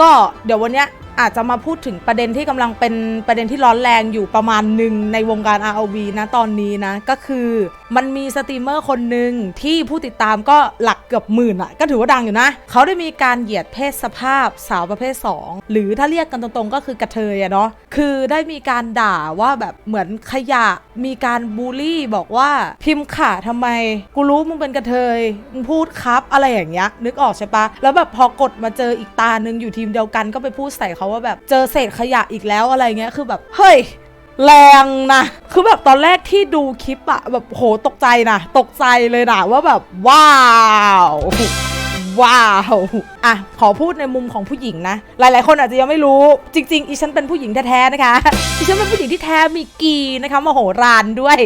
ก็เดี๋ยววันเนี้ยอาจจะมาพูดถึงประเด็นที่กำลังเป็นประเด็นที่ร้อนแรงอยู่ประมาณหนึ่งในวงการ ROV นะตอนนี้นะก็คือมันมีสตรีมเมอร์คนหนึ่งที่ผู้ติดตามก็หลักเกือบหมื่นอะก็ถือว่าดังอยู่นะ เขาได้มีการเหยียดเพศสภาพสาวประเภท 2 หรือถ้าเรียกกันตรงๆ ก็คือกระเทยอะเนาะคือได้มีการด่าว่าแบบเหมือนขยะมีการบูลลี่บอกว่าพิมพ์ข่าทำไม กูรู้มึงเป็นกระเทยมึงพูดครับอะไรอย่างเงี้ยนึกออกใช่ปะแล้วแบบพอกดมาเจออีกตาหนึ่งอยู่ทีมเดียวกันก็ไปพูดใส่เขาว่าแบบเจอเศษขยะอีกแล้วอะไรเงี้ยคือแบบเฮ้ย แรงนะ คือแบบตอนแรกที่ดูคลิปอะแบบโหตกใจนะตกใจเลยนะว่าแบบว้าวว้าวอะขอพูดในมุมของผู้หญิงนะ หลาย ๆ คนอาจจะยังไม่รู้ จริง ๆ อีฉันเป็นผู้หญิงแท้ ๆ นะคะ อีฉันเป็นผู้หญิงที่แท้มีกีนะคะมโหฬารด้วย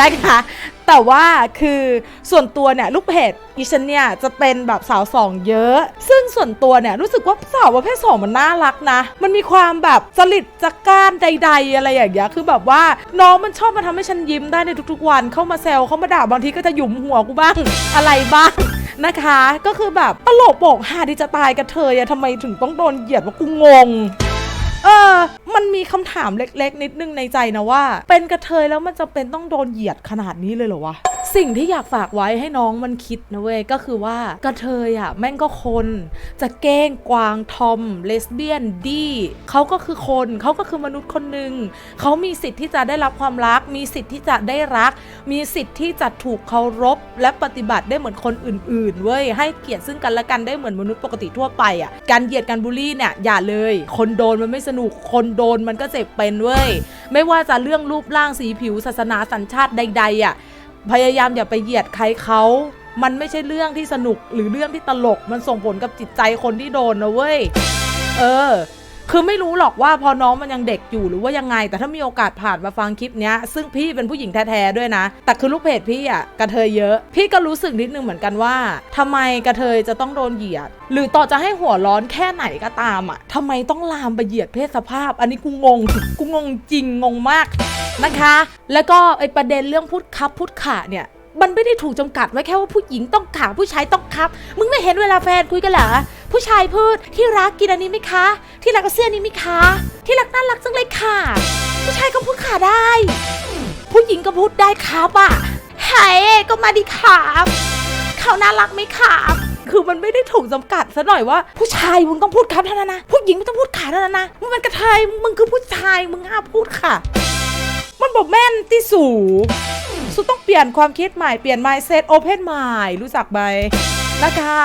นะคะ แต่ว่าคือส่วนตัวเนี่ยลูกเพจอีฉันเนี่ยจะเป็นแบบสาวสองเยอะ ซึ่งส่วนตัวเนี่ยรู้สึกว่าสาวประเภทสองมันน่ารักนะ มันมีความแบบจริตจักก้านใด ๆ อะไรอย่างเงี้ยคือแบบว่าน้องมันชอบมาทำให้ฉันยิ้มได้ในทุกๆ วันเข้ามาแซวเข้ามาด่าบางทีก็จะหยุมหัวกูบ้างอะไรบ้างนะคะก็คือแบบตลกโปกหาที่จะตายกับเธออะทำไมถึงต้องโดนเหยียดว่ากูงง เออ มันมีคำถามเล็กๆ นิดนึงในใจนะว่า เป็นกระเทยแล้วมันจะเป็นต้องโดนเหยียดขนาดนี้เลยเหรอวะ สิ่งที่อยากฝากไว้ให้น้องมันคิดนะเว้ย ก็คือว่ากระเทยอะแม่งก็คน จะเก้งกวางทอม เลสเบี้ยนดีเขาก็คือคนเขาก็คือมนุษย์คนหนึ่งเขามีสิทธิ์ที่จะได้รับความรัก มีสิทธิ์ที่จะได้รัก มีสิทธิ์ที่จะถูกเคารพ และปฏิบัติได้เหมือนคนอื่นๆเว้ยให้เกียรติซึ่งกันและกันได้เหมือนมนุษย์ปกติทั่วไปอะการเหยียดการบูลลี่เนี่ยอย่าเลย คนโดนมันไม่สนุกคนโดนมันก็เจ็บเป็นเว้ยไม่ว่าจะเรื่องรูปร่างสีผิวศาสนาสัญชาติใดๆอะ พยายามอย่าไปเหยียดใครเขา มันไม่ใช่เรื่องที่สนุกหรือเรื่องที่ตลก มันส่งผลกับจิตใจคนที่โดนนะเว้ย เออ คือไม่รู้หรอกว่าพอน้องมันยังเด็กอยู่หรือว่ายังไง แต่ถ้ามีโอกาสผ่านมาฟังคลิปเนี้ยซึ่งพี่เป็นผู้หญิงแท้ๆด้วยนะ แต่คือลูกเพจพี่อะกระเทยเยอะ พี่ก็รู้สึกนิดนึงเหมือนกันว่าทำไมกระเทยจะต้องโดนเหยียด หรือต่อจะให้หัวร้อนแค่ไหนก็ตามอะทำไมต้องลามไปเหยียดเพศสภาพ อันนี้กูงงกูงงจริงงงมากนะคะ แล้วก็ไอประเด็นเรื่องพูดครับพูดขาเนี่ยมันไม่ได้ถูกจำกัดไว้แค่ว่าผู้หญิงต้องขาผู้ชายต้องครับ มึงไม่เห็นเวลาแฟนคุยกันเหรอ ผู้ชายพูดที่รักกินอันนี้ไหมคะ ที่รักเอาเสื้อนี้ไหมคะ ที่รักน่ารักจังเลยค่ะ ผู้ชายก็พูดขาได้ ผู้หญิงก็พูดได้ครับอะไฮ้ก็มาดีครับเขาน่ารักไหมครับคือมันไม่ได้ถูกจำกัดซะหน่อยว่า ผู้ชายมึงต้องพูดครับเท่านั้นนะผู้หญิงไม่ต้องพูดขาเท่านั้นนะมึงเป็นกระเทยมึงคือผู้ชายมึงห้าพูดค่ะ มันบอกแม่นที่สูสุดต้องเปลี่ยนความคิดใหม่เปลี่ยน mindset open mind รู้จักไหมนะคะ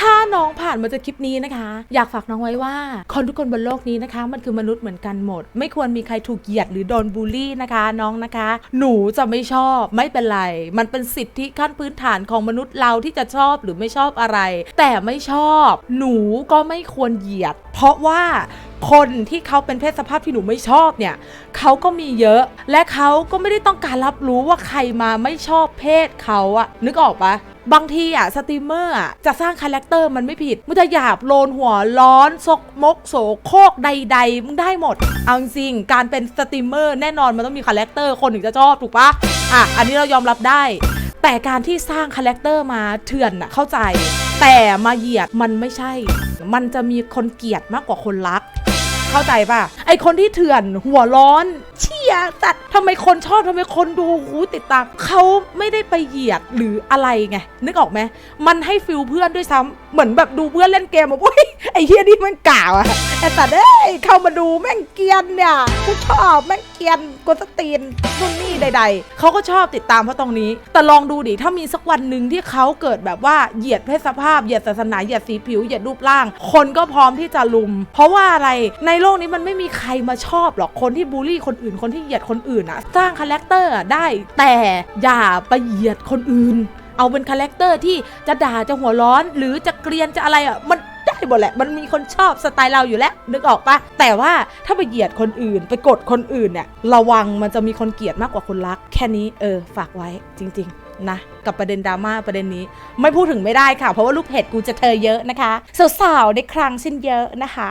ถ้าน้องผ่านมาเจอคลิปนี้นะคะ อยากฝากน้องไว้ว่า คนทุกคนบนโลกนี้นะคะ มันคือมนุษย์เหมือนกันหมด ไม่ควรมีใครถูกเหยียดหรือโดนบูลลี่นะคะ น้องนะคะ หนูจะไม่ชอบไม่เป็นไร มันเป็นสิทธิขั้นพื้นฐานของมนุษย์เราที่จะชอบหรือไม่ชอบอะไร แต่ไม่ชอบ หนูก็ไม่ควรเหยียด เพราะว่าคนที่เขาเป็นเพศสภาพที่หนูไม่ชอบเนี่ยเขาก็มีเยอะ และเขาก็ไม่ได้ต้องการรับรู้ว่าใครมาไม่ชอบเพศเขาอะนึกออกปะ บางทีอะสตรีมเมอร์อะจะสร้างคาแรคเตอร์มันไม่ผิดมึงจะหยาบโลนหัวร้อนซกมกโสโครกใดๆมึงได้หมดเอาจริงการเป็นสตรีมเมอร์แน่นอนมันต้องมีคาแรคเตอร์คนถึงจะชอบถูกปะอะอันนี้เรายอมรับได้ แต่การที่สร้างคาแรคเตอร์มาเถื่อนน่ะเข้าใจ แต่มาเหยียดมันไม่ใช่ มันจะมีคนเกลียดมากกว่าคนรัก เข้าใจปะไอคนที่เถื่อนหัวร้อนเช ยสัตว์ทำไมคนชอบทำไมคนดูหูติดตามเขาไม่ได้ไปเหยียดหรืออะไรไงนึกออกไหมมันให้ฟิลเพื่อนด้วยซ้ำเหมือนแบบดูเพื่อนเล่นเกมแบบอุ้ยไอ้เฮียนี่มันกล่าวอะไอสัตว์เอ้ยเข้ามาดูแม่งเกียนเนี่ยกูชอบแม่งเกียนกวนสตีนนู่นนี่ใด ๆเขาก็ชอบติดตามเพราะตรงนี้ แต่ลองดูดิถ้ามีสักวันหนึ่งที่เขาเกิดแบบว่าเหยียดเพศสภาพเหยียดศาสนาเหยียดสีผิวเหยียดรูปร่าง คนก็พร้อมที่จะลุม เพราะว่าอะไรในโลกนี้มันไม่มีใครมาชอบหรอกคนที่บูลลี่คนอื่นคนที่เหยียดคนอื่นอะสร้างคาแรคเตอร์ได้แต่อย่าไปเหยียดคนอื่นเอาเป็นคาแรคเตอร์ที่จะด่าจะหัวร้อน หรือจะเกรียนจะอะไรอะมัน หมดแหละ มันมีคนชอบสไตล์เราอยู่แล้ว นึกออกปะแต่ว่าถ้าไปเหยียดคนอื่น ไปกดคนอื่นเนี่ยระวังมันจะมีคนเกลียดมากกว่าคนรัก แค่นี้เออฝากไว้จริง ๆนะกับประเด็นดราม่าประเด็นนี้ ไม่พูดถึงไม่ได้ค่ะ เพราะว่าลูกเพจกูจะเธอเยอะนะคะ สาวๆ ในครั้งสิ้นเยอะนะคะ